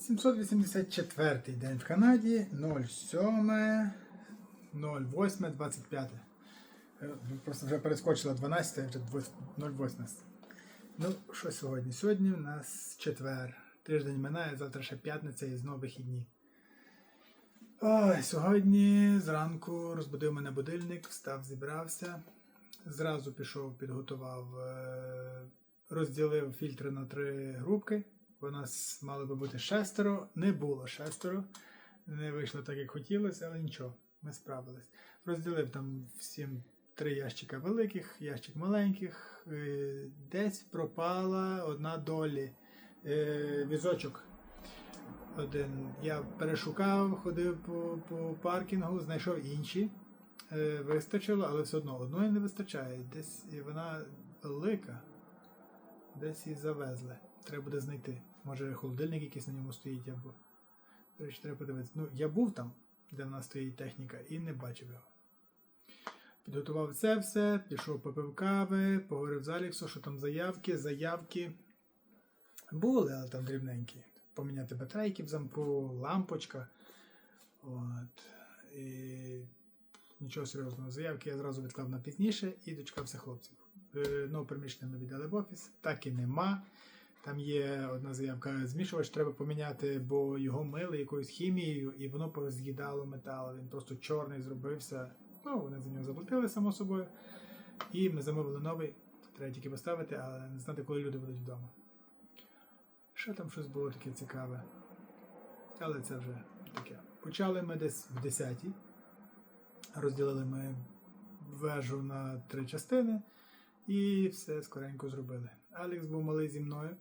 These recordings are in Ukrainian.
784 день в Канаді, 07, 08, 25. Е, Просто вже перескочила 12, а вже 08. Ну, що сьогодні? Сьогодні у нас четвер. Тиждень минає, завтра ще п'ятниця і знову вихідні. Ой, сьогодні зранку розбудив мене будильник, встав, зібрався. Зразу пішов, підготував, е, розділив фільтри на три групки. Бо нас мало би бути шестеро, не було шестеро. Не вийшло так, як хотілося, але нічого, ми справились. Розділив там всім три ящика великих, ящик маленьких. Е, Десь пропала одна долі. Е, Візочок один. Я перешукав, ходив по, по паркінгу, знайшов інші. Е, Вистачило, але все одно одної не вистачає. Десь і вона велика. Десь її завезли. Треба буде знайти. Може холодильник якийсь на ньому стоїть або. До речі, треба подивитися. Ну, я був там, де в нас стоїть техніка, і не бачив його. Підготував це все, пішов попив кави, поговорив з Аліксом, що там заявки, заявки. Були, але там дрібненькі. Поміняти батарейки в замку, лампочка. От. І нічого серйозного. Заявки я зразу відклав на пізніше і дочекався хлопців. Е, Ну, приміщення ми віддали в офіс, так і нема. Там є одна заявка, змішувач треба поміняти, бо його мили якоюсь хімією, і воно пороз'їдало метал. Він просто чорний зробився. Ну, вони за нього заплатили, само собою. І ми замовили новий. Треба тільки поставити, але не знати, коли люди будуть вдома. Ще там щось було таке цікаве. Але це вже таке. Почали ми десь в 10 Розділили ми вежу на три частини і все скоренько зробили. Алекс був малий зі мною.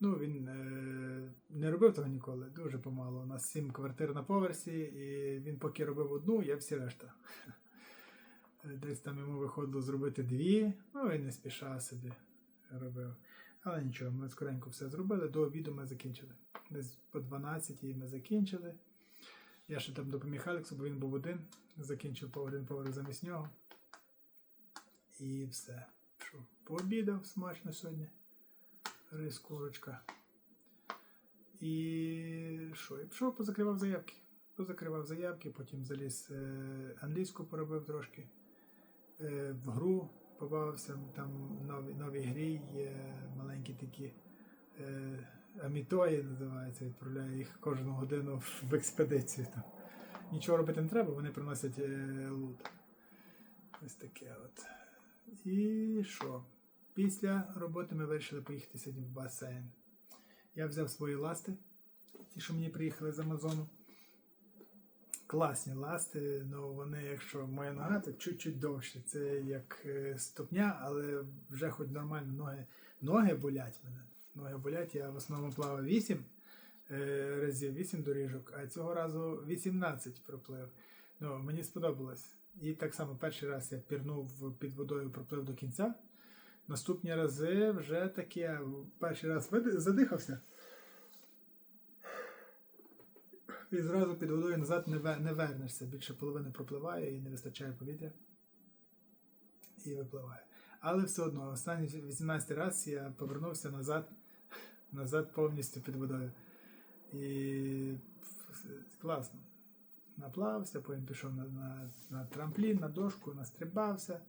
Ну, він е, не робив того ніколи, дуже помало. У нас сім квартир на поверсі, і він поки робив одну, я всі решта. Десь там йому виходило зробити дві, ну і не спіша собі робив. Але нічого, ми скоренько все зробили. До обіду ми закінчили. Десь по 12 ми закінчили. Я ще там допоміг Алексу, бо він був один. Закінчив по один поверх замість нього. І все. Що, пообідав смачно сьогодні. Рис, курочка. І що? І пішов, позакривав заявки. Позакривав заявки, потім заліз е, англійську поробив трошки. Е, в гру побавився, там нові, нові грі є маленькі такі е, амітої називаються, відправляю їх кожну годину в експедицію. Там. Нічого робити не треба, вони приносять лут. Ось таке от. І що? Після роботи ми вирішили поїхати сьогодні в басейн. Я взяв свої ласти, ті, що мені приїхали з Амазону. Класні ласти, ну вони, якщо моя нога, то чуть-чуть довше. Це як е, ступня, але вже хоч нормально ноги, ноги болять мене. Ноги болять, я в основному плавав 8 е, разів, 8 доріжок, а цього разу 18 проплив. Ну, мені сподобалось. І так само перший раз я пірнув під водою, проплив до кінця. Наступні рази вже таке. Перший раз задихався. І зразу під водою назад не, не вернешся. Більше половини пропливає і не вистачає повітря. І випливає. Але все одно, останній 18 раз я повернувся назад, назад повністю під водою. І класно. Наплавався, потім пішов на, на, на трамплін, на дошку, настрибався.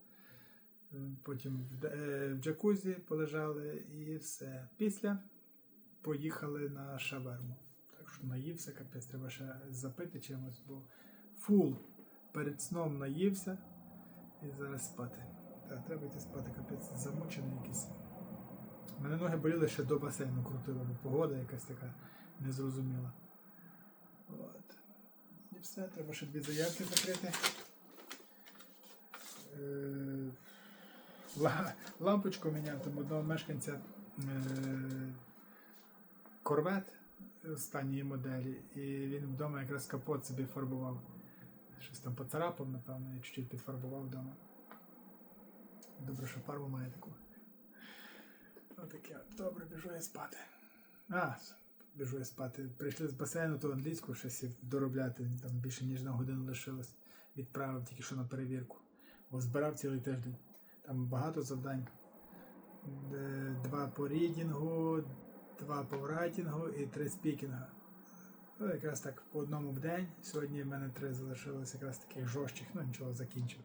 Потім в, е, в джакузі полежали і все. Після поїхали на шаверму. Так що наївся, капець, треба ще запити чимось, бо фул перед сном наївся і зараз спати. Так, треба йти спати, капець замучений якийсь. Мене ноги боліли ще до басейну крутило, бо погода якась така незрозуміла. От. І все, треба ще дві заявки закрити. Е, Лампочку міняв там одного мешканця е, корвет останньої моделі, і він вдома якраз капот собі фарбував. Щось там поцарапав, напевно, і чуть-чуть підфарбував вдома. Добре, що фарбу має таку. Отаке. от. Добре, біжу я спати. А, біжу я спати. Прийшли з басейну, то англійську сів доробляти. Там більше ніж на годину лишилось. Відправив тільки що на перевірку. Бо збирав цілий тиждень. Там багато завдань. Два по рідінгу, два по врайтінгу і три спікінга. Ну, якраз так по одному в день. Сьогодні в мене три залишилось якраз таких жорстких, ну нічого закінчив.